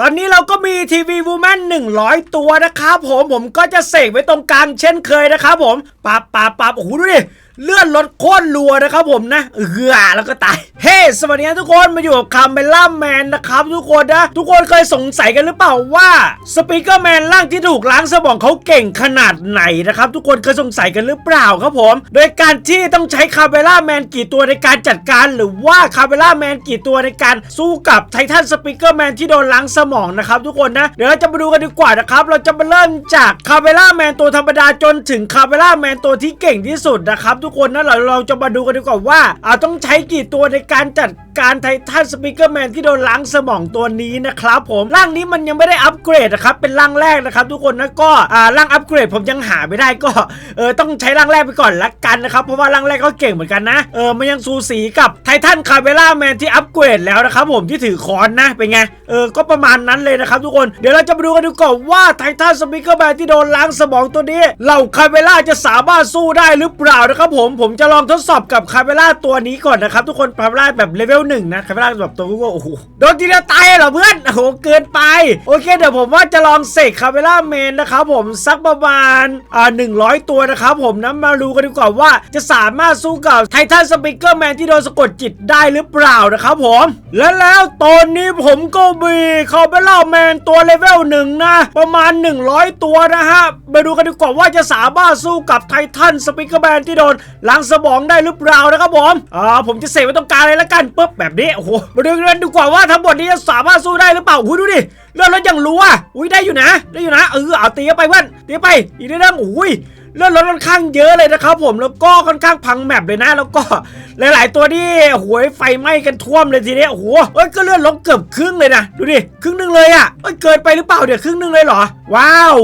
ตอนนี้เราก็มีทีวีวูแมน100 ตัวนะครับผมผมก็จะเสกไว้ตรงกลางเช่นเคยนะครับผมปับปับปับโอ้โหดูดิ เลื่อนรถโคตรรัวนะครับผมนะเออแล้วก็ตาย เฮ้ สวัสดีทุกคนมาอยู่กับคาเมล่าแมนนะครับทุกคนนะ ทุกคนเคยสงสัยกันหรือเปล่าว่าสปีกเกอร์แมนร่างที่ถูกล้างสมองเขาเก่งขนาดไหนนะครับทุกคนเคยสงสัยกันหรือเปล่าครับผม โดยการที่ต้องใช้คาเมล่าแมนกี่ตัวในการจัดการ หรือว่าคาเมล่าแมนกี่ตัวในการสู้กับไททันสปีกเกอร์แมนที่โดนล้างสมองนะครับทุกคนนะเดี๋ยวเราจะมาดูกันดีกว่านะครับเราจะมาเริ่มจากคาเมล่าแมนตัวธรรมดาจนถึงคาเมล่าแมนตัวที่เก่งที่สุดนะครับทุกกคนนะเราเราจะมาดูกันดีกว่าว่าอาต้องใช้กี่ตัวในการจัดการไททันสปีกเกอร์แมนที่โดนล้างสมองตัวนี้นะครับผมร่างนี้มันยังไม่ได้อัปเกรดนะครับเป็นร่างแรกนะครับ ทุกคนนะก็อ่าร่างอัปเกรดผมยังหาไม่ได้ก็เออต้องใช้ร่างแรกไปก่อนละกันนะครับเพราะว่าร่างแรกก็เก่งเหมือนกันนะเออมันยังสูสีกับไททันคาเวล่าแมนที่อัปเกรดแล้วนะครับผมที่ถือค้อนนะเป็นไงเออก็ประมาณนั้นเลยนะครับทุกคนเดี๋ยวเราจะมาดูกันดีกว่าว่าไททันสปีกเกอร์แมนที่โดนล้างสมองตัวนี้เหล่าคาเวล่าจะสามารถสู้ได้หรือเปล่านะครับผมผมจะลองทดสอบกับคาเวล่าตัวนี้ก่อนนะครับทุกคนคาเวล่าแบบเลเวลหนึ่งนะคาเวล่าแบบตัวก็โอ้โหโดนทีเดียวตายเหรอเพื่อนโอ้โหเกินไป โอเคเดี๋ยวผมว่าจะลองเสกคาเวล่าเมนนะครับผมสักประมาณอ่าหนึ่งร้อยตัวนะครับผมนะมาดูกันดีกว่าว่าจะสามารถสู้กับไททันสปีกเกอร์แมนที่โดนสะกดจิตได้หรือเปล่านะครับผมและแล้วตอนนี้ผมก็มีคาเวล่าแมนตัวเลเวลหนึ่งนะประมาณ 100 ตัวนะฮะมาดูกันดีกว่าว่าจะสามารถสู้กับไททันสปีกเกอร์แมนที่โดนล้างสมองได้หรือเปล่านะครับผมอ่าผมจะเสกไว้ตรงกลางเลยละกันปุ๊บแบบนี้โอ้โหมาดูกันดีกว่าว่าทั้งหมดนี้จะสามารถสู้ได้หรือเปล่าอุ้ยดูดิเลือดรถยังรัวอุ้ยได้อยู่นะ ได้อยู่นะเออเอาตีไปเพื่อนตีไปอีกนิดนึงอุ้ยเลื่อดรถค่อนข้างเยอะเลยนะครับผมแล้วก็ค่อนข้างพังแมปเลยนะ แล้วก็หลาย ๆ ตัวที่โหวยไฟไหม้กันท่วมเลยทีเนี้ยโอ้โหเอ้ยก็เลือดลดเกือบครึ่งเลยนะดูดิครึ่งหนึงเลยอะ่ะเอ้ยเกินไปหรือเปล่าเดี๋ยวครึ่งหนึงเลยเหรอ ว้าว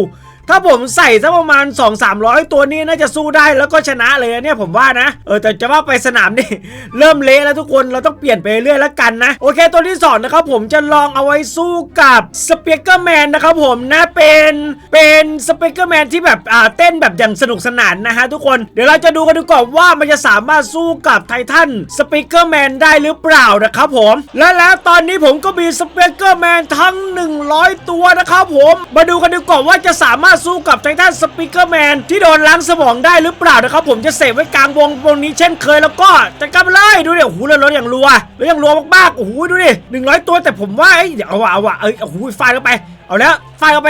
ถ้าผมใส่สักประมาณ 2 3 0 0 ตัวนี้น่าจะสู้ได้แล้วก็ชนะเลยนะเนี่ยผมว่านะ เออแต่จะว่าไปสนามนี่ เริ่มเละแล้วทุกคนเราต้องเปลี่ยนไปเรื่อยแล้วกันนะ โอเคตัวที่สองนะครับผมจะลองเอาไว้สู้กับสเปียเกอร์แมนนะครับผมนะเป็นเป็นสเปียเกอร์แมนที่แบบอ่าเต้นแบบอย่างสนุกสนานนะฮะทุกคนเดี๋ยวเราจะดูกันดูก่อนว่ามันจะสามารถสู้กับไททันสเปียเกอร์แมนได้หรือเปล่านะครับผม และแล้วตอนนี้ผมก็มีสเปียเกอร์แมนทั้ง 100 ตัวนะครับผม มาดูกันดูก่อนว่าจะสามารถสู้กับไททันสปีกเกอร์แมนที่โดนล้างสมองได้หรือเปล่านะครับผมจะเสกไว้กลางวงวงนี้เช่นเคยแล้วก็จะการไปเลยดูดิโอ้โหเลือดรถอย่างรัวแล้วยังรัวมากๆโอ้โหดูดิหนึ่งร้อยตัวแต่ผมว่าเอ้ยเดี๋ยวเอาว่ะเอาว่ะเอ้ยโอ้โหฟาดเข้าไปเอาแล้วฟาดเข้าไป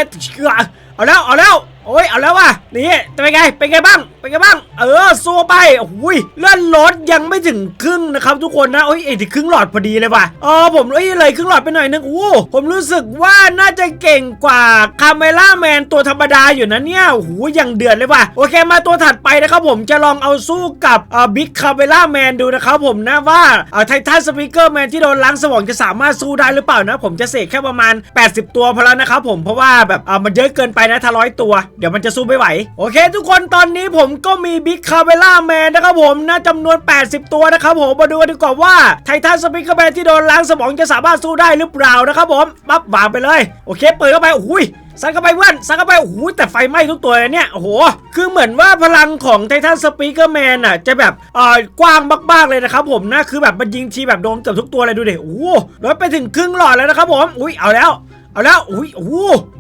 เอาแล้วเอาแล้ว โอ้ยเอาแล้วว่ะนี่เป็นไงเป็นไงบ้างเป็นไงบ้าง เออสู้ไปโอ้ยเลื่อนรถยังไม่ถึงครึ่งนะครับ ทุกคนนะโอ้ยเอ้ถึงครึ่งหลอดพอดีเลยว่ะเออผมเอ้ยเลยครึ่งหลอดไปหน่อยนึงโอ้ผมรู้สึกว่าน่าจะเก่งกว่าคาเมล่าแมนตัวธรรมดาอยู่นะเนี่ยโอ้โหยังเดือดเลยว่ะโอเคมาตัวถัดไปนะครับผมจะลองเอาสู้กับอ่าบิ๊กคาเมล่าแมนดูนะครับผมนะว่าอ่าไททันสปีกเกอร์แมนที่โดนล้างสมองจะสามารถสู้ได้หรือเปล่านะ ผมจะเสกแค่ประมาณ 80 ตัวพอแล้วนะครับผมเพราะว่าแบบอ่ามันเยอะเกินไปนะถ้าร้อยตัวเดี๋ยวมันจะสู้ไม่ไหว โอเค ทุกคนตอนนี้ผมก็มีบิ๊กคาเ e ล่าแมนนะครับผมนะจำนวน 80 ตัวนะครับผมมาดูกันดีกว่าว่าไททันสปีกเกอร์แมนที่โดนล้างสมองจะสามารถสู้ได้หรือเปล่านะครับผมปั๊บวางไปเลย โอเค เปิดเข้าไปโอ้ยซัดเข้าไปเพื่อนซัดเข้าไปโอ้โหแต่ไฟไหม้ทุกตัวเลยเนี่ย โอ้โห คือเหมือนว่าพลังของไททันสปีกเกอร์แมนอะ จะแบบเอ่อกว้างมากๆเลยนะครับผมนะคือแบบมันยิงทีแบบโดนเกือบทุกตัวเลยดูดิโอ้โหรถไปถึงครึ่งหลอดแล้วนะครับผม อุ้ยเอาแล้ว เอาแล้วอุ้ยโอ้โห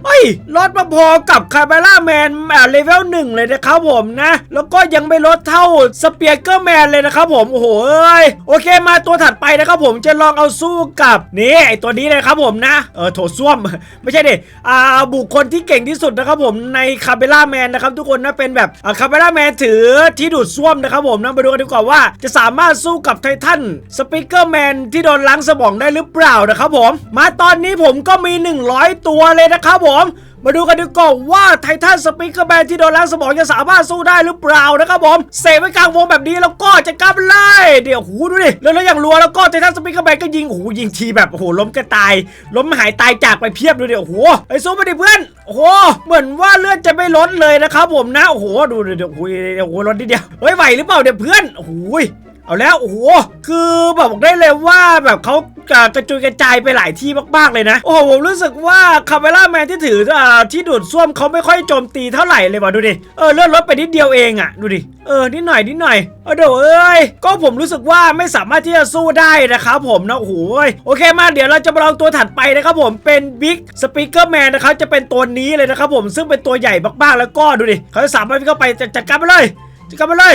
เฮ้ยลดมาพอกับคาร์เบล่าแมนอ่าเลเวลหนึ่งเลยนะครับผมนะ แล้วก็ยังไม่ลดเท่าสเปียเกอร์แมนเลยนะครับผม โอ้โหเอ้ยโอเคมาตัวถัดไปนะครับผมจะลองเอาสู้กับนี่ไอตัวนี้เลยครับผมนะ เออโถส้วม ไม่ใช่ดิอ่าบุคคลที่เก่งที่สุดนะครับผมในคาร์เบล่าแมนนะครับทุกคนนะเป็นแบบคาร์เบล่าแมนถือที่ดูดซ่วมนะครับผมนะมาดูกันดีกว่าว่า จะสามารถสู้กับไททันสเปีกเกอร์แมนที่โดนล้างสมองได้หรือเปล่านะครับผม มาตอนนี้ผมก็มี100 ตัวเลยนะครับผม มาดูกันดีกว่าว่าไททันสปีกเกอร์แมนที่โดนล้างสมองจะสามารถสู้ได้หรือเปล่านะครับผมเสกไว้กลางวงแบบนี้แล้วก็จะกลับเลยเดี๋ยวหูดูดิแล้วแล้วอย่างรัวแล้วก็ไททันสปีกเกอร์แมนก็ยิงโอ้โหยิงทีแบบโอ้โหล้มกระตาย ล้มหายตายจากไปเพียบดูเดิโอ้โหไอ้สู้มาดิเพื่อนโอ้โหเหมือนว่าเลือดจะไม่ลดเลยนะครับผมนะโอ้โหดูเดี๋ยวโอ้โหโอ้โหลดนิดเดียวเฮ้ยไหวหรือเปล่าเดี๋ยวเพื่อนโอ้โห เอาแล้วโอ้โหคือแบบบอกได้เลยว่าแบบเขากระจุยกระจายไปหลายที่มากๆเลยนะ โอ้โหผมรู้สึกว่าคาเมล่าแมนที่ถืออ่าที่ดูดซ่วมเขาไม่ค่อยโจมตีเท่าไหร่เลยว่ะดูดิเออเลื่อนรถไปนิดเดียวเองอะดูดิเออนิดหน่อยนิดหน่อยเออเดี๋ยวเอ้ยก็ผมรู้สึกว่าไม่สามารถที่จะสู้ได้นะครับผมนะโอ้โหโอเคมาเดี๋ยวเราจะมาลองตัวถัดไปนะครับผมเป็นบิ๊กสปีกเกอร์แมนนะครับจะเป็นตัวนี้เลยนะครับผมซึ่งเป็นตัวใหญ่มากๆแล้วก็ดูดิเขาจะสามารถเข้าไปจัดการไปเลยจัดการไปเลย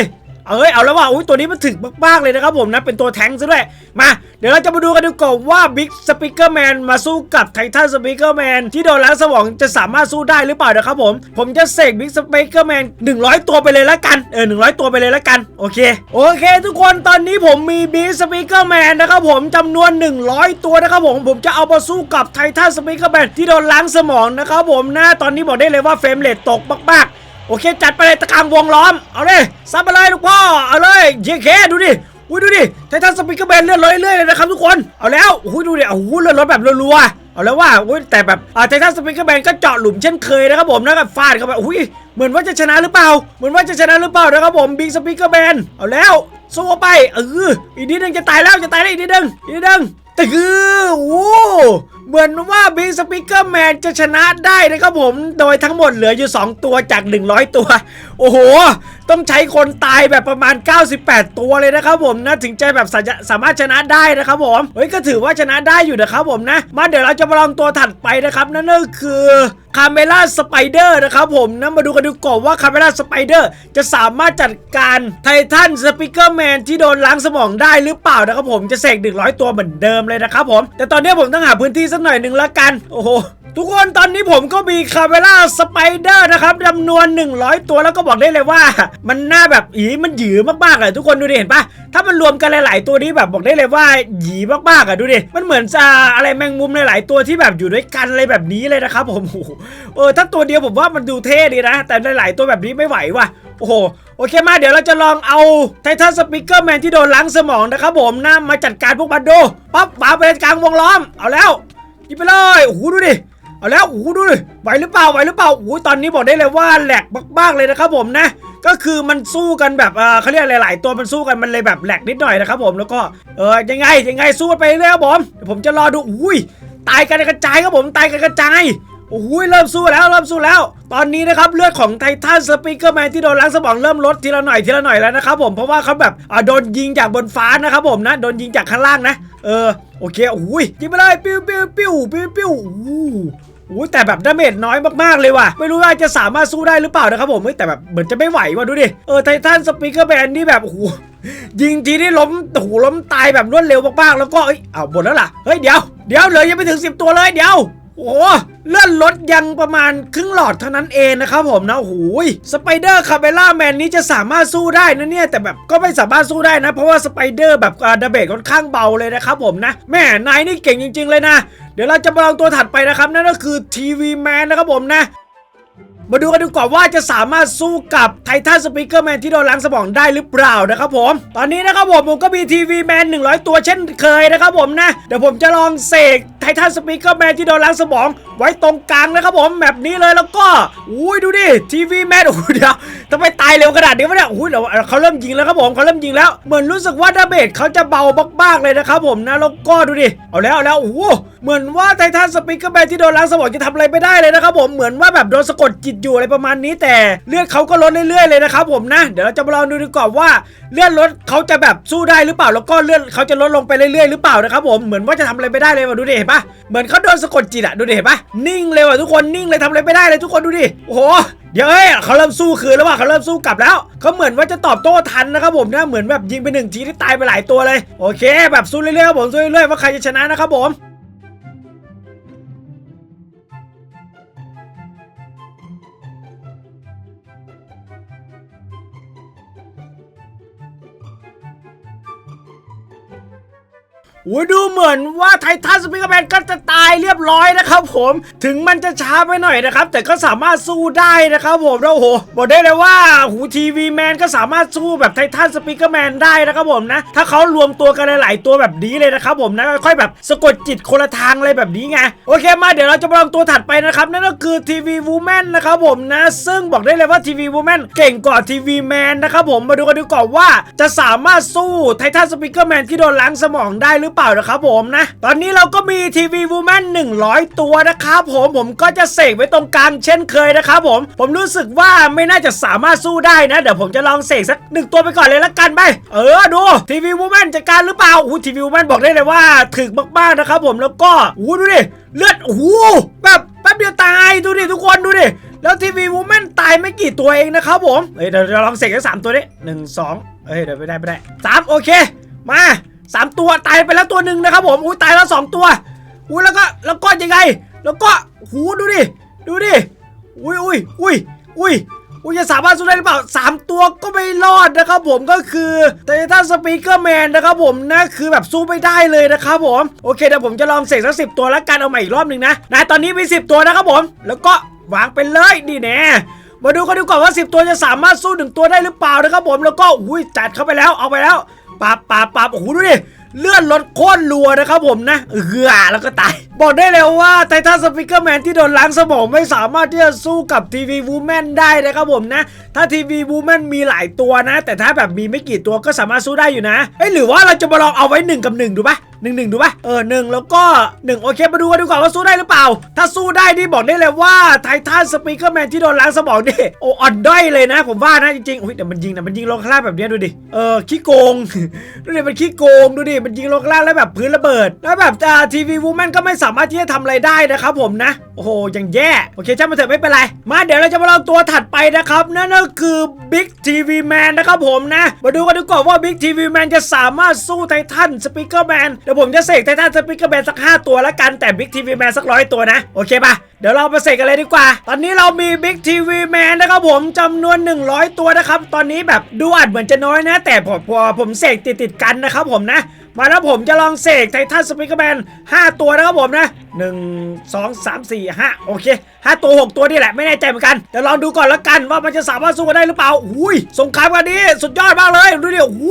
เอ้ยเอาแล้วว่าอุ้ยตัวนี้มันถึกมากๆเลยนะครับผมนะเป็นตัวแทงซะด้วยมาเดี๋ยวเราจะมาดูกันดูก่อนว่าบิ๊กสปีกเกอร์แมนมาสู้กับไททันสปีกเกอร์แมนที่โดนล้างสมองจะสามารถสู้ได้หรือเปล่านะครับผม ผมจะเสกบิ๊กสปีกเกอร์แมน100ตัวไปเลยละกันเออ100ตัวไปเลยละกันโอเคโอเค ทุกคนตอนนี้ผมมีบิ๊กสปีกเกอร์แมนนะครับผมจำนวน 100 ตัวนะครับผมผมจะเอามาสู้กับไททันสปีกเกอร์แมนที่โดนล้างสมองนะครับผมนะตอนนี้บอกได้เลยว่าเฟรมเรทตกมากๆ อเคจัดไปเลยตะกางวงล้อม เอาเลยซับไปเลยลูกพ่อ เอาเลยเยเคดูดิ อุ้ยดูดิไททันสปีกเกอร์แมนเลื่อนรถเรื่อยเลยนะครับทุกคน เอาแล้ว อุ้ยดูดิโอ้โหเลื่อนรถแบบรัวๆ เอาแล้วว่าอุ้ยแต่แบบไททันสปีกเกอร์แมนก็เจาะหลุมเช่นเคยนะครับผมนะกับฟาดเข้าไปอุ้ยเหมือนว่าจะชนะหรือเปล่า เหมือนว่าจะชนะหรือเปล่านะครับผมบิ๊กสปีกเกอร์แมนเอาแล้วสู้ไป เอออีกนิดนึงจะตายแล้วจะตายแล้วอีกนิดนึงอีกนิดนึง แต่คือโอ้เหมือนว่าบิ๊กสปีกเกอร์แมนจะชนะได้นะครับผม โดยทั้งหมดเหลืออยู่ 2 ตัวจาก 100 ตัว โอ้โห ต้องใช้คนตายแบบประมาณ 98 ตัวเลยนะครับผมนะ ถึงจะแบบสาสามารถชนะได้นะครับผม เฮ้ย ก็ถือว่าชนะได้อยู่นะครับผมนะ มาเดี๋ยวเราจะมาลองตัวถัดไปนะครับ นั่นก็คือคาเมล่าสไปเดอร์นะครับผมนะมาดูกันดูก่อนว่าคาเมล่าสไปเดอร์จะสามารถจัดการไททันสปีกเกอร์แมนที่โดนล้างสมองได้หรือเปล่านะครับผมจะเสก100 ตัวเหมือนเดิมเลยนะครับผม แต่ตอนนี้ผมต้องหาพื้นที่สักหน่อยหนึ่งละกัน โอ้โหทุกคนตอนนี้ผมก็มีคาเมล่าสไปเดอร์นะครับจำนวน 100 ตัวแล้วก็บอกได้เลยว่า มันหน่าแบบอีมันหยือมากๆเลยทุกคนดูดิเห็นปะถ้ามันรวมกันหลาย ๆ ตัวนี้แบบบอกได้เลยว่าหยีมากๆอะดูดิมันเหมือนจะอะไรแมงมุมหลาย ๆ ตัวที่แบบอยู่ด้วยกันอะไรแบบนี้เลยนะครับผมโอ้เออถ้าตัวเดียวผมว่ามันดูเท่ดีนะ แต่หลาย ๆ ตัวแบบนี้ไม่ไหวว่ะ โอ้โหโอเคมาเดี๋ยวเราจะลองเอาไททันสปีกเกอร์แมนที่โดนล้างสมองนะครับผมนะมาจัดการพวกมันดูปั๊บปาไปกลางวงล้อมเอาแล้วยิงไปเลยโอ้โหดูดิเอาแล้วโอ้โหดูดิไหวหรือเปล่าไหวหรือเปล่าโอ้ยตอนนี้บอกได้เลยว่าแหลกมากๆเลยนะครับผมนะก็คือมันสู้กันแบบเออเขาเรียกอะไรหลายตัวมันสู้กันมันเลยแบบแหลกนิดหน่อยนะครับผมแล้วก็เออยังไงยังไงสู้ไปเรื่อยครับผมผมจะรอดูอุ้ยตายกันกระจายครับผมตายกันกระจาย โอ้ยเริ่มสู้แล้วเริ่มสู้แล้ว ตอนนี้นะครับเลือดของไททันสปีกเกอร์แมนที่โดนล้างสมองเริ่มลดทีละหน่อยทีละหน่อยแล้วนะครับผมเพราะว่าเขาแบบอ่าโดนยิงจากบนฟ้านะครับผมนะโดนยิงจากข้างล่างนะเออโอเคโอ้ยยิงไปเลยปิ้วปิ้วปิ้วปิ้วปิ้วอู้โอ้แต่แบบดาเมจน้อยมากๆเลยว่ะ ไม่รู้ว่าจะสามารถสู้ได้หรือเปล่านะครับผมแต่แบบเหมือนจะไม่ไหวว่ะดูดิ เออไททันสปีกเกอร์แมนนี่แบบโอ้โหยิงทีนี่ล้มโอ้โหล้มตายแบบรวดเร็วมากๆ แล้วก็เอ้ยเอาหมดแล้วล่ะ เฮ้ยเดี๋ยวเดี๋ยวเหลือยังไม่ถึง 10 ตัวเลยเดี๋ยว โอ้เลื่อนรถยังประมาณครึ่งหลอดเท่านั้นเองนะครับผมนะโอ้โหสไปเดอร์คาเบล่าแมนนี้จะสามารถสู้ได้นะเนี่ยแต่แบบก็ไม่สามารถสู้ได้นะ เพราะว่าสไปเดอร์แบบอาดาเบจค่อนข้างเบาเลยนะครับผมนะแม่นายนี่เก่งจริง ๆ เลยนะ เดี๋ยวเราจะมาลองตัวถัดไปนะครับนั่นก็คือทีวีแมนนะครับผมนะ มาดูกันดูก่อนว่าจะสามารถสู้กับไททันสปีกเกอร์แมนที่โดนล้างสมองได้หรือเปล่านะครับผม ตอนนี้นะครับผมผมก็มีทีวีแมน100 ตัวเช่นเคยนะครับผมนะ เดี๋ยวผมจะลองเสกไททันสปีกเกอร์แมนที่โดนล้างสมอง ไว้ตรงกลางนะครับผมแบบนี้เลยแล้วก็อุ้ยดูดิทีวีแมนโอ้เดี๋ยวทำไมต เร็วขนาดนี้วะเนี่ยอุ้ยเดี๋ยวเขาเริ่มยิงแล้วครับผมเขาเริ่มยิงแล้ว เหมือนรู้สึกว่าดาเมจเขาจะเบามากๆเลยนะครับผมนะแล้วก็ดูดิ เอาแล้วเอาแล้วโอ้โหเหมือนว่าไททันสปีกเกอร์แมนที่โดนล้างสมองจะทำอะไรไม่ได้เลยนะครับผมเหมือนว่าแบบโดนสะกดจิตอยู่อะไรประมาณนี้ แต่เลือดเขาก็ลดเรื่อยๆเลยนะครับผมนะ เดี๋ยวเราจะมาลองดูดีกว่าว่าเลือดลดเขาจะแบบสู้ได้หรือเปล่าแล้วก็เลือดเขาจะลดลงไปเรื่อยๆหรือเปล่านะครับผมเหมือนว่าจะทำอะไรไม่ได้เลยว่ะดูดิเห็นปะเหมือนเขาโดนสะกดจิตอะดูดิเห็นปะนิ่งเลยว่ะทุกคนนิ่งเลยทำอะไรไม่ได้เลยทุกคนดูดิโอ้โห เดี๋ยวเอ้ยเขาเริ่มสู้คืนแล้วว่ะเขาเริ่มสู้กลับแล้วเขาเหมือนว่าจะตอบโต้ทันนะครับผมนะเหมือนแบบยิงไปหนึ่งทีที่ตายไปหลายตัวเลยโอเค แบบสู้เรื่อยๆครับผมสู้เรื่อยๆว่าใครจะชนะนะครับผม อุ้ยดูเหมือนว่าไททันสปิกแมนก็จะตายเรียบร้อยนะครับผมถึงมันจะช้าไปหน่อยนะครับ แต่ก็สามารถสู้ได้นะครับผมแล้วโอ้โหบอกได้เลยว่าหูทีวีแมนก็สามารถสู้แบบไททันสปิกแมนได้นะครับผมนะ ถ้าเขารวมตัวกันหลาย ๆ ตัวแบบนี้เลยนะครับผมนะค่อยแบบสะกดจิตคนละทางอะไรแบบนี้ไงโอเคมาเดี๋ยวเราจะมาลองตัวถัดไปนะครับนั่นก็คือทีวีวูแมนนะครับผมนะ ซึ่งบอกได้เลยว่าทีวีวูแมนเก่งกว่าทีวีแมนนะครับผมมาดูกันดีกว่าว่าจะสามารถสู้ไททันสปิกแมนที่โดนล้างสมองได้หรือเปล่านะครับผมนะ ตอนนี้เราก็มีทีวีวูแมน100 ตัวนะครับผมผมก็จะเสกไว้ตรงกลางเช่นเคยนะครับผม ผมรู้สึกว่าไม่น่าจะสามารถสู้ได้นะ เดี๋ยวผมจะลองเสกสักหนึ่งตัวไปก่อนเลยละกันไป เออดูทีวีวูแมนจัดการหรือเปล่าอู้ทีวีวูแมนบอกได้เลยว่าถึกมากๆนะครับผมแล้วก็อู้ดูดิเลือดโอ้โหแบบแป๊บเดียวตายดูดิทุกคนดูดิแล้วทีวีวูแมนตายไม่กี่ตัวเองนะครับผมเฮ้ยเดี๋ยวเราลองเสกกันสามตัวนี้หนึ่งสองเฮ้ยเดี๋ยวไม่ได้ไม่ได้สามโอเค มา สามตัวตายไปแล้วตัวหนึ่งนะครับผมอุ้ยตายแล้วสองตัวอุ้ยแล้วก็แล้วก็ยังไง แล้วก็หูดูดิดูดิอุ้ยอุ้ยอุ้ยอุ้ยอุ้ยจะสามารถสู้ได้หรือเปล่าสามตัวก็ไม่รอดนะครับผมก็คือแต่ถ้าสปีกเกอร์แมนนะครับผมนะคือแบบสู้ไม่ได้เลยนะครับผม โอเคเดี๋ยวผมจะลองเสกสักสิบตัวแล้วกันเอาใหม่อีกรอบหนึ่งนะนะตอนนี้มีสิบตัวนะครับผม แล้วก็วางไปเลยดีแน่มาดูกันดีกว่าว่า 10 ตัวจะสามารถสู้หนึ่งตัวได้หรือเปล่านะครับผมแล้วก็อุ้ยจัดเข้าไปแล้วเอาไปแล้ว ปาบปาบปับโอ้โหดูดิ เลื่อนรถโค่นรัวนะครับผมนะเออแล้วก็ตาย บอกได้เลยว่าไททันสปิเกอร์แมนที่โดนล้างสมองไม่สามารถที่จะสู้กับทีวีวูแมนได้นะครับผมนะ ถ้าทีวีวูแมนมีหลายตัวนะ แต่ถ้าแบบมีไม่กี่ตัวก็สามารถสู้ได้อยู่นะเอ้ยหรือว่าเราจะมาลองเอาไว้หนึ่งกับหนึ่งดูปะหนึ่งหนึ่งดูปะเออหนึ่งแล้วก็หนึ่งโอเคมาดูกันดีกว่าว่าสู้ได้หรือเปล่า ถ้าสู้ได้นี่บอกได้เลยว่าไททันสปีกเกอร์แมนที่โดนล้างสมองนี่โอ้อ่อนด้อยเลยนะ ผมว่านะจริงๆอุ้ยแต่มันยิงนะมันยิงลงข้างล่างแบบนี้ดูดิ เออขี้โกง ดูดิมันขี้โกงดูดิมันยิงลงล่างแล้วแบบพื้นระเบิด แล้วแบบทีวีวูแมนก็ไม่สามารถที่จะทำอะไรได้นะครับผมนะ โอ้โหยังแย่ โอเคช่างมันเถอะไม่เป็นไร มาเดี๋ยวเราจะมาลองตัวถัดไปนะครับ นั่นก็คือ Big TV Man นนะครับผมนะ มาดูกันดีกว่าว่า Big TV Man จะสามารถสู้ไททันสปีกเกอร์แมนเดี๋ยวผมจะเสกไททันสปีกเกอร์แมนสัก 5 ตัวแล้วกันแต่ Big TV Man สักร้อยตัวนะ โอเคปะเดี๋ยวเรามาเสกกันเลยดีกว่า ตอนนี้เรามี Big TV Man นะครับผมจำนวน 100 ตัวนะครับ ตอนนี้แบบดูอาจเหมือนจะน้อยนะ แต่พอพอผมเสกติดติดกันนะครับผมนะ มาแล้วผมจะลองเสกไททันสปิกเกอร์แมน5ตัวนะครับผมนะ 1 2 3 4 5 โอเค 5 ตัว 6 ตัวนี่แหละไม่แน่ใจเหมือนกัน เดี๋ยวลองดูก่อนแล้วกันว่ามันจะสามารถสู้กันได้หรือเปล่า อุ้ยสงครามกันนี้สุดยอดมากเลยดูดิโอ้โห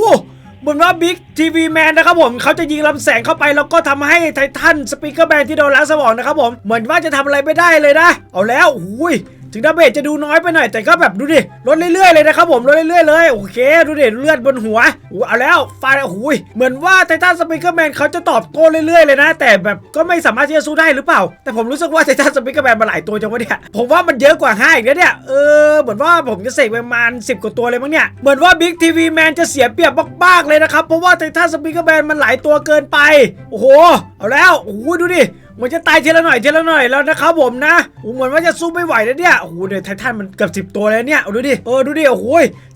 เหมือนว่าบิ๊กทีวีแมนนะครับผมเขาจะยิงลำแสงเข้าไปแล้วก็ทำให้ไททันสปิกเกอร์แมนที่โดนล้างสมองนะครับผมเหมือนว่าจะทำอะไรไม่ได้เลยนะ เอาแล้วอุ้ย ถึงดาเมจจะดูน้อยไปหน่อยแต่ก็แบบดูดิลดเรื่อยๆเลยนะครับผมลดเรื่อยๆเลยโอเคดูดิเลือดบนหัวอู้เอาแล้วฟาดโอ้โหยเหมือนว่าไททันสปิเกอร์แมนเขาจะตอบโต้เรื่อยๆเลยนะ แต่แบบก็ไม่สามารถที่จะสู้ได้หรือเปล่า แต่ผมรู้สึกว่าไททันสปิเกอร์แมนมาหลายตัวจังวะเนี่ยผมว่ามันเยอะกว่าห้าอีกนะเนี่ยเออเหมือนว่าผมจะเสกปประมาณ 10 กว่าตัวเลยมั้งเนี่ยเหมือนว่าบิ๊กทีวีแมนจะเสียเปรียบมากๆเลยนะครับเพราะว่าไททันสปิเกอร์แมนมันหลายตัวเกินไปโอ้โหเอาแล้วโอ้โหดูดิ เหมือนจะตายทีละหน่อยทีละหน่อยแล้วนะครับผมนะโอ้เหมือนว่าจะสู้ไม่ไหวแล้วเนี่ยโอ้โหเดี๋ยวไททันมันเกือบสิบตัวเลยเนี่ยเอาดูดิเออดูดิโอ้โห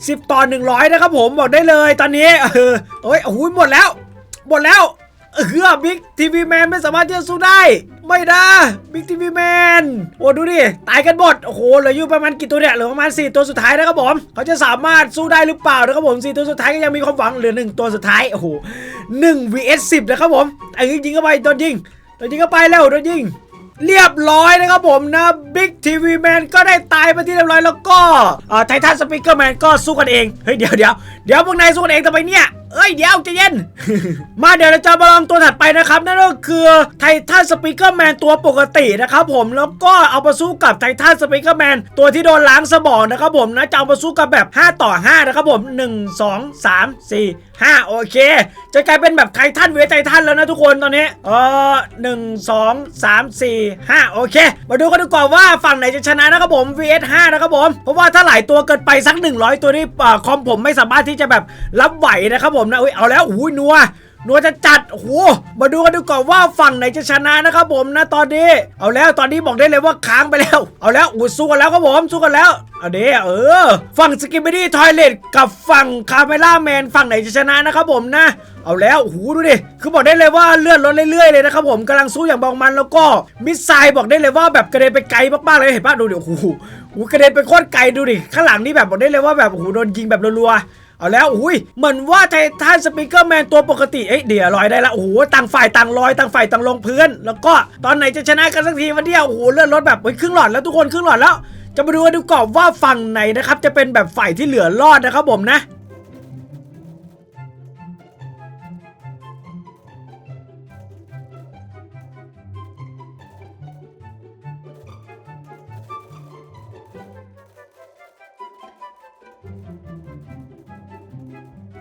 สิบต่อหนึ่งร้อยนะครับผมบอกได้เลยตอนนี้เออเอ้ยโอ้โหหมดแล้ว หมดแล้วเออบิ๊กทีวีแมนไม่สามารถที่จะสู้ได้ ไม่นะบิ๊กทีวีแมนโอ้ดูดิตายกันหมดโอ้โหเหลืออยู่ประมาณกี่ตัวเนี่ยเหลือประมาณ 4 ตัวสุดท้ายนะครับผมเขาจะสามารถสู้ได้หรือเปล่านะครับผม4ตัวสุดท้ายก็ยังมีความหวังเหลือหนึ่งตัวสุดท้ายโอ้โหหนึ่ง vs 10นะครับผมไอ้ยิงเข้าไปโดนยิง โดนยิงก็ไปแล้วโดนยิง เรียบร้อยนะครับผมนะบิ๊กทีวีแมนก็ได้ตายไปที่เรียบร้อยแล้วก็ไททันสปิเกอร์แมนก็สู้กันเอง เฮ้ยเดี๋ยวเดี๋ยวเดี๋ยวพวกนายสู้กันเองทำไมเนี่ย เอ้ยเดี๋ยวใจเย็น มาเดี๋ยวเราจะมาลองตัวถัดไปนะครับ นั่นก็คือไททันสปิเกอร์แมนตัวปกตินะครับผมแล้วก็เอามาสู้กับไททันสปิเกอร์แมนตัวที่โดนล้างสมองนะครับผมนะจะเอามาสู้กับแบบ 5 ต่อ 5 นะครับผม 1 2 3 4 5 โอเค จะกลายเป็นแบบไททันเวทไททันแล้วนะทุกคนตอนนี้เออหนึ่งสองสามสี่ห้าโอเค มาดูกันดีกว่าว่าฝั่งไหนจะชนะนะครับผม vs 5นะครับผมเพราะว่าถ้าหลายตัวเกินไปสัก 100 ตัวนี่คอมผมไม่สามารถที่จะแบบรับไหวนะครับผมนะอุ้ยเอาแล้วอุ้ยนัวนัวจะจัดโอ้โหมาดูกันดูก่อนว่าฝั่งไหนจะชนะนะครับผมนะตอนนี้ เอาแล้วตอนนี้บอกได้เลยว่าค้างไปแล้ว เอาแล้วอุ้ยสู้กันแล้วครับผมสู้กันแล้วเอาเด้เออ ฝั่งสกิม m ดี้ทอยเลตกับฝั่งคาเมล่าแมนฝั่งไหนจะชนะนะครับผมนะ เอาแล้วโอ้โหดูดิ คือบอกได้เลยว่าเลื่อนลดเรื่อยๆเลยนะครับผมกำลังสู้อย่างเบามันแล้วก็มิสไซล์บอกได้เลยว่าแบบกระเด็นไปไกลมากๆเลยเห็นปะดูดิโอ้โหโอ้โหกระเด็นไปโคตรไกลดูดิข้างหลังนี่แบบบอกได้เลยว่าแบบโอ้โหโดนยิงแบบรัวๆ เอาแล้วอุ้ยเหมือนว่าไททันสปีกเกอร์แมนตัวปกติเอ้ยเดี๋ยวลอยได้ละโอ้โหต่างฝ่ายต่างลอยต่างฝ่ายต่างลงพื้น แล้วก็ตอนไหนจะชนะกันสักทีวันเดียวโอ้โหเลื่อนรถแบบเฮ้ยครึ่งหลอดแล้วทุกคนครึ่งหลอดแล้วจะมาดูกันดูก่อนว่าฝั่งไหนนะครับจะเป็นแบบฝ่ายที่เหลือรอดนะครับผมนะ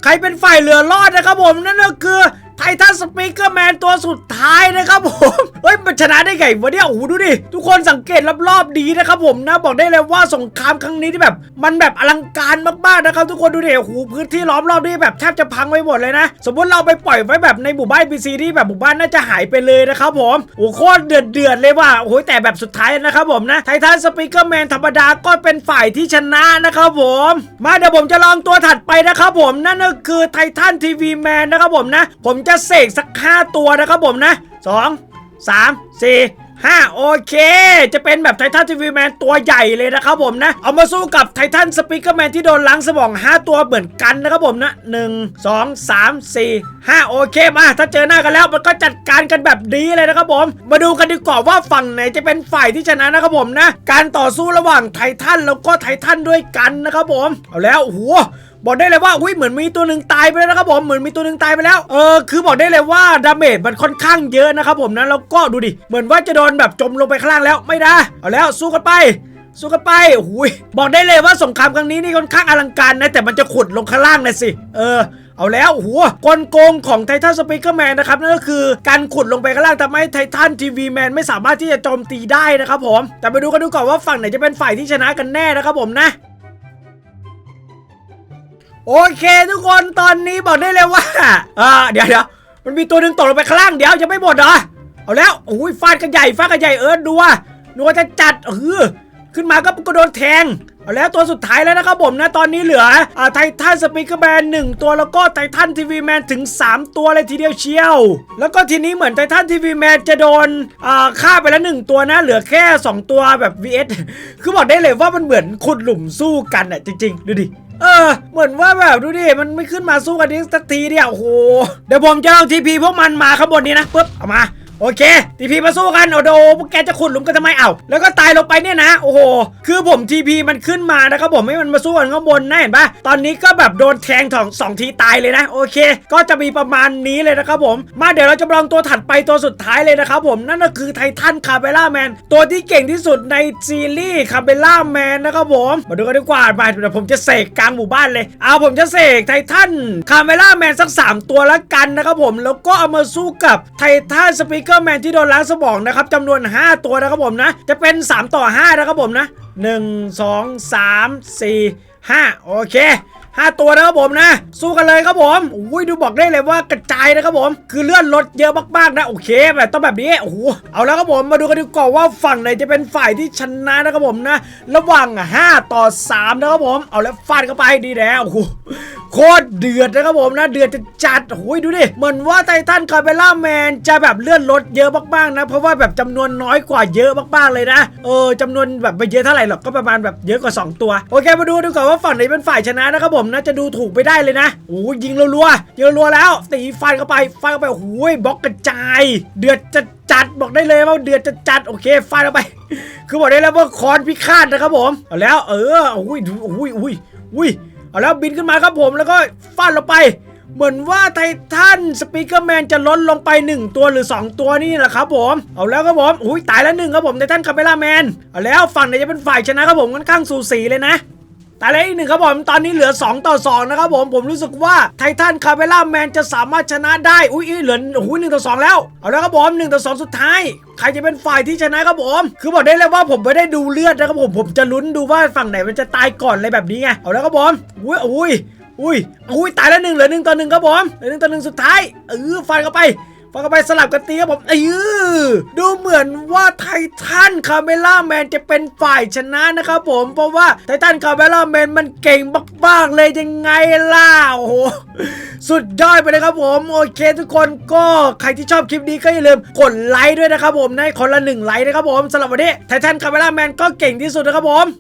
ใครเป็นฝ่ายเหลือรอดนะครับผมนั่นก็คือ ไททันสปีกเกอร์แมนตัวสุดท้ายนะครับผมเฮ้ยมันชนะได้ไงวะเนี่ยโอ้โหดูดิ ทุกคนสังเกตรอบๆดีนะครับผมนะบอกได้เลยว่าสงครามครั้งนี้ที่แบบ มันแบบอลังการมากๆนะครับ ทุกคนดูดิโอ้โหพื้นที่ล้อมรอบนี่แบบแทบจะพังไปหมดเลยนะ สมมติเราไปปล่อยไว้แบบในหมู่บ้านพีซีที่แบบหมู่บ้านน่าจะหายไปเลยนะครับผมโอ้โหโคตรเดือดเดือดๆเลยว่ะโอ้โหแต่แบบสุดท้ายนะครับผมนะไททันสปีกเกอร์แมนธรรมดาก็เป็นฝ่ายที่ชนะนะครับผม มาเดี๋ยวผมจะลองตัวถัดไปนะครับผมนั่นก็คือไททันทีวีแมนนะครับผมนะ ผมจะเสกสักห้าตัวนะครับผมนะสองสามสี่ห้าโอเค จะเป็นแบบไททันทีวีแมนตัวใหญ่เลยนะครับผมนะ เอามาสู้กับไททันสปีกเกอร์แมนที่โดนล้างสมอง 5 ตัวเหมือนกันนะครับผมนะ1 2 3 4 5โอเคมา ถ้าเจอหน้ากันแล้วมันก็จัดการกันแบบนี้เลยนะครับผม มาดูกันดีกว่าว่าฝั่งไหนจะเป็นฝ่ายที่ชนะนะครับผมนะ การต่อสู้ระหว่างไททันแล้วก็ไททันด้วยกันนะครับผม เอาแล้วโอ้โหบอกได้เลยว่าอุ้ยเหมือนมีตัวหนึ่งตายไปแล้วนะครับผมเหมือนมีตัวหนึ่งตายไปแล้วเออคือบอกได้เลยว่าดาเมจมันค่อนข้างเยอะนะครับผมนะแล้วก็ดูดิเหมือนว่าจะโดนแบบจมลงไปข้างล่างแล้วไม่ได้เอาแล้วสู้กันไปสู้กันไปโอ้ยบอกได้เลยว่าสงครามครั้งนี้นี่ค่อนข้างอลังการนะ แต่มันจะขุดลงข้างล่างนะสิ เออ เอาแล้วโอ้โหกลโกงของไททันสปีกเกอร์แมนนะครับ นั่นก็คือการขุดลงไปข้างล่างทำให้ไททันทีวีแมนไม่สามารถที่จะโจมตีได้นะครับผม แต่ไปดูกันดูก่อนว่าฝั่งไหนจะเป็นฝ่ายที่ชนะกันแน่นะครับผมนะ โอเค ทุกคนตอนนี้บอกได้เลยว่าอ่าเดี๋ยวเดี๋ยวมันมีตัวหนึ่งตกลงไปข้างล่างเดี๋ยวยังไม่หมดเหรอเอาแล้วโอ้ยฟาดกันใหญ่ฟาดกันใหญ่เอิร์ดดูว่าดูว่าจะจัดเออขึ้นมาก็ก็โดนแทงเอาแล้วตัวสุดท้ายแล้วนะครับผมนะตอนนี้เหลืออ่าไททันสปีกเกอร์แมนหนึ่งตัวแล้วก็ไททันทีวีแมนถึง 3 ตัวเลยทีเดียวเชียว แล้วก็ทีนี้เหมือนไททันทีวีแมนจะโดนอ่าฆ่าไปแล้วหนึ่งตัวนะเหลือแค่ 2 ตัวแบบ vs คือบอกได้เลยว่ามันเหมือนขุดหลุมสู้กันอะจริง ๆ ดูดิ เออ เหมือนว่าแบบดูดิ มันไม่ขึ้นมาสู้กันนี้สักทีเนี่ยโอ้โห เดี๋ยวผมจะเอาทีพีพวกมันมาข้างบนนี้นะปึ๊บ เอามา โอเคทีพีมาสู้กันโอ้โหพวกแกจะขุดหลุมกันทำไมเอ้าแล้วก็ตายลงไปเนี่ยนะ โอ้โห คือผมทีพีมันขึ้นมานะครับผมให้มันมาสู้กันข้างบนนะเห็นปะตอนนี้ก็แบบโดนแทงสองสองทีตายเลยนะ โอเค ก็จะมีประมาณนี้เลยนะครับผม มาเดี๋ยวเราจะลองตัวถัดไปตัวสุดท้ายเลยนะครับผมนั่นก็คือไททันคาเบล่าแมนตัวที่เก่งที่สุดในซีรีส์คาเบล่าแมนนะครับผมมาดูกันดีกว่าไปเดี๋ยวผมจะเสกกลางหมู่บ้านเลยเอาผมจะเสกไททันคาเมล่าแมนสัก 3 ตัวละกันนะครับผมแล้วก็เอามาสู้กับไททันสปีกเกอร์แมนที่โดนล้างสมองนะครับจำนวน 5 ตัวนะครับผมนะ จะเป็น 3 ต่อ 5 นะครับผมนะ 1 2 3 4 5 โอเค ห้าตัวนะครับผมนะ สู้กันเลยครับผมอุ้ยดูบอกได้เลยว่ากระจายนะครับผม คือเลื่อนรถเยอะมากๆนะโอเคแบบต้องแบบนี้โอ้โหเอาแล้วครับผมมาดูกันดีกว่าว่าฝั่งไหนจะเป็นฝ่ายที่ชนะนะครับผมนะ ระหว่าง 5 ต่อ 3 นะครับผม เอาแล้วฟาดเข้าไปดีแล้วโอ้โหโคตรเดือดนะครับผมนะเดือดจะจัดโอ้ยดูดิเหมือนว่าไททันคาเบล่าแมนจะแบบเลื่อนรถเยอะมากๆนะ เพราะว่าแบบจำนวนน้อยกว่าเยอะมากๆเลยนะเออจำนวนแบบไม่เยอะเท่าไหร่หรอกก็ประมาณแบบเยอะกว่า 2 ตัวโอเคมาดูดูก่อนว่าฝั่งไหนเป็นฝ่ายชนะนะครับผมนะจะดูถูกไปได้เลยนะโอ้ยยิงรัวๆยิงรัวๆแล้วตีฟันเข้าไปฟันเข้าไปโอ้ยบล็อกกระจาย เดือดจะจัดบอกได้เลยว่าเดือดจะจัดโอเคฟันเข้าไป คือบอกได้แล้วว่าคอนพิฆาตนะครับผมเอาแล้วเอออุ้ยอุ้ยอุ้ยอุ้ยเอาแล้วบินขึ้นมาครับผมแล้วก็ฟาดลงไปเหมือนว่าไททันสปีกเกอร์แมนจะลดลงไป 1 ตัวหรือ 2 ตัวนี่แหละครับผม เอาแล้วครับผมอุ้ยตายแล้วหนึ่งครับผมไททันคาเมล่าแมนเอาแล้วฝั่งไหนจะเป็นฝ่ายชนะครับผมค่อนข้างสูสีเลยนะ แตายแล้วอีกหนึ่งครับผมตอนนี้เหลือ 2 ต่อ 2 นะครับผม ผมรู้สึกว่าไททันคาเมล่าแมนจะสามารถชนะได้ อุ้ยอุ๊ยเหลือโอ้ยหนึ่งต่อสองแล้ว เอาแล้วครับผมหนึ่งต่อสองสุดท้ายใครจะเป็นฝ่ายที่ชนะครับผม คือบอกได้เลยว่าผมไม่ได้ดูเลือดนะครับผม ผมจะลุ้นดูว่าฝั่งไหนมันจะตายก่อนอะไรแบบนี้ไง เอาแล้วครับผมอุ้ยอุ้ยอุ้ยอุ้ยตายแล้วหนึ่งเหลือหนึ่งต่อหนึ่งครับผมเหลือหนึ่งต่อหนึ่งสุดท้ายเออฟันเข้าไป ฟังกันไปสลับกันตีครับผมเออดูเหมือนว่าไททันคาเมล่าแมนจะเป็นฝ่ายชนะนะครับผม เพราะว่าไททันคาเมล่าแมนมันเก่งมากๆเลยยังไงล่ะโอ้โหสุดยอดไปเลยครับผม โอเค ทุกคนก็ใครที่ชอบคลิปนี้ก็อย่าลืมกดไลค์ด้วยนะครับผมในคนละหนึ่งไลค์นะครับผมสำหรับวันนี้ไททันคาเมล่าแมนก็เก่งที่สุดนะครับผม